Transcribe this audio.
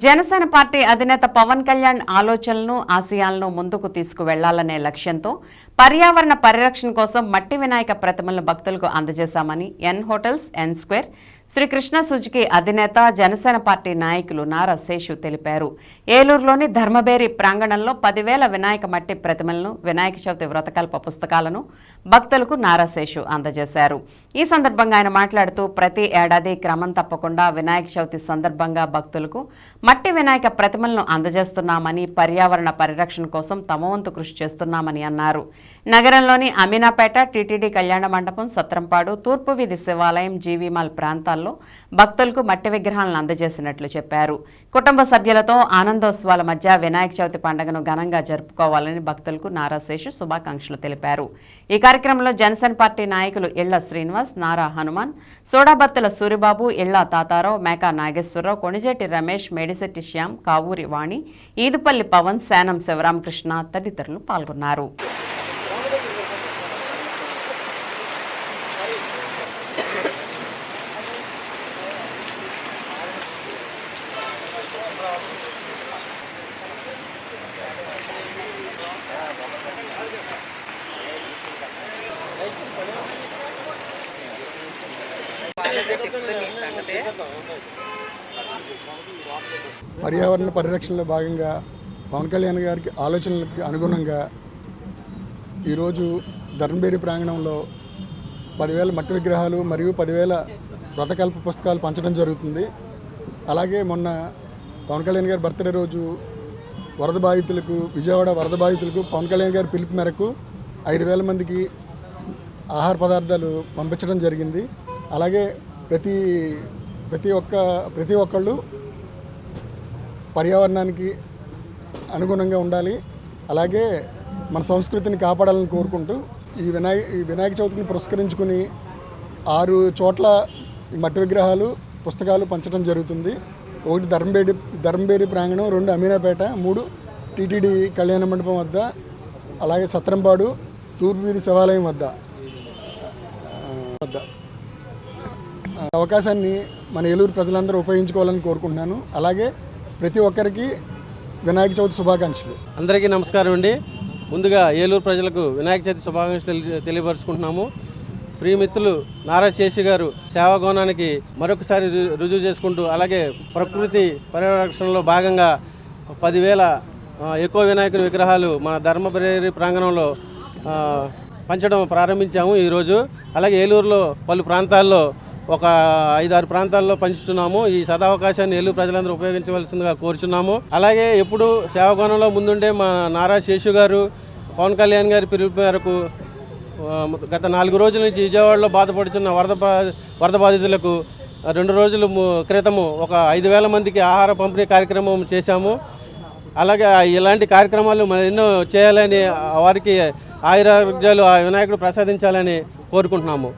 Janasena party అధినేత పవన్ కళ్యాణ్ ఆలోచనలను ఆశయాలను ముందుకు తీసుకువెళ్ళాలనే లక్ష్యంతో పర్యావరణ పరిరక్షణ కోసం మట్టి వినాయక ప్రతిమలను భక్తులకు అందజేశామని N hotels N square Srikrishna Suzuki అధినేత జనసేన పార్టీ నాయకులు నారా శేషు తెలిపారు. ఏలూరులోని ధర్మబేరి ప్రాంగణంలో పదివేల వినాయక మట్టి ప్రతిమలను వినాయక చవితి వ్రతకల్ప పుస్తకాలను భక్తులకు నారా శేషు అందజేశారు. ఈ సందర్భంగా ఆయన మాట్లాడుతూ ప్రతి ఏడాది క్రమం తప్పకుండా వినాయక చవితి సందర్భంగా భక్తులకు మట్టి వినాయక ప్రతిమలను అందజేస్తున్నామని పర్యావరణ పరిరక్షణ కోసం తమ వంతు కృషి చేస్తున్నామని అన్నారు. నగరంలోని అమీనాపేట టీటీడీ కళ్యాణ మండపం సత్రంపాడు తూర్పు వీధి శివాలయం జీవీమాల్ ప్రాంతాల్లో భక్తులకు మట్టి విగ్రహాలను అందజేసినట్లు చెప్పారు. కుటుంబ సభ్యులతో ఆనందోత్సవాల మధ్య వినాయక చవితి పండుగను ఘనంగా జరుపుకోవాలని భక్తులకు నారాశేషు శుభాకాంక్షలు తెలిపారు. ఈ కార్యక్రమంలో జనసేన పార్టీ నాయకులు ఇళ్ళ శ్రీనివాస్ నారా హనుమాన్ సోడాబత్తుల సూరిబాబు ఇళ్ళ తాతారావు మేకా నాగేశ్వరరావు కొణిజేటి రమేష్ మేడిశెట్టి శ్యామ్ కావూరి వాణి ఈదుపల్లి పవన్ శానం శివరామకృష్ణ తదితరులు పాల్గొన్నారు. పర్యావరణ పరిరక్షణలో భాగంగా పవన్ కళ్యాణ్ గారికి ఆలోచనలకు అనుగుణంగా ఈరోజు ధర్మబేరి ప్రాంగణంలో పదివేల మట్టి విగ్రహాలు మరియు పదివేల వ్రతకల్ప పుస్తకాలు పంచడం జరుగుతుంది. అలాగే మొన్న పవన్ కళ్యాణ్ గారి బర్త్డే రోజు వరద బాధితులకు విజయవాడ వరద బాధితులకు పవన్ కళ్యాణ్ గారి పిలుపు మేరకు ఐదు వేల మందికి ఆహార పదార్థాలు పంపించడం జరిగింది. అలాగే ప్రతి ప్రతి ఒక్క ప్రతి ఒక్కళ్ళు పర్యావరణానికి అనుగుణంగా ఉండాలి. అలాగే మన సంస్కృతిని కాపాడాలని కోరుకుంటూ ఈ వినాయక ఈ వినాయక చవితిని పురస్కరించుకుని ఆరు చోట్ల ఈ మట్టి విగ్రహాలు పుస్తకాలు పంచడం జరుగుతుంది. ఒకటి ధర్మబేడి ధర్మబేరి ప్రాంగణం రెండు అమీనాపేట మూడు టీటీడీ కళ్యాణ మండపం వద్ద అలాగే సత్రంపాడు తూర్పు వీధి శివాలయం వద్ద వద్ద. అవకాశాన్ని మన ఏలూరు ప్రజలందరూ ఉపయోగించుకోవాలని కోరుకుంటున్నాను. అలాగే ప్రతి ఒక్కరికి వినాయక చవితి శుభాకాంక్షలు. అందరికీ నమస్కారం అండి. ముందుగా ఏలూరు ప్రజలకు వినాయక చవితి శుభాకాంక్షలు తెలి- తెలియపరుచుకుంటున్నాము. ప్రియమిత్రులు నారా శేషి గారు సేవాగోణానికి మరొకసారి రు- రుజువు చేసుకుంటూ అలాగే ప్రకృతి పరిరక్షణలో భాగంగా పదివేల ఎక్కువ వినాయకుని విగ్రహాలు మన ధర్మపరేరి ప్రాంగణంలో పంచడం ప్రారంభించాము ఈరోజు. అలాగే ఏలూరులో పలు ప్రాంతాల్లో ఒక ఐదారు ప్రాంతాల్లో పంచుతున్నాము ఈ సదావకాశాన్ని ఎల్లు ప్రజలందరూ ఉపయోగించవలసిందిగా కోరుచున్నాము. అలాగే ఎప్పుడు సేవకోణంలో ముందుండే మా నారా శేషు గారు పవన్ కళ్యాణ్ గారి పిలుపు మేరకు గత నాలుగు రోజుల నుంచి విజయవాడలో బాధపడుతున్న వరద వరద బాధితులకు రెండు రోజుల క్రితము ఒక ఐదు వేల మందికి ఆహార పంపిణీ కార్యక్రమం చేశాము. అలాగే ఇలాంటి కార్యక్రమాలు మరి ఎన్నో చేయాలని వారికి ఆయురారోగ్యాలు ఆ వినాయకుడు ప్రసాదించాలని కోరుకుంటున్నాము.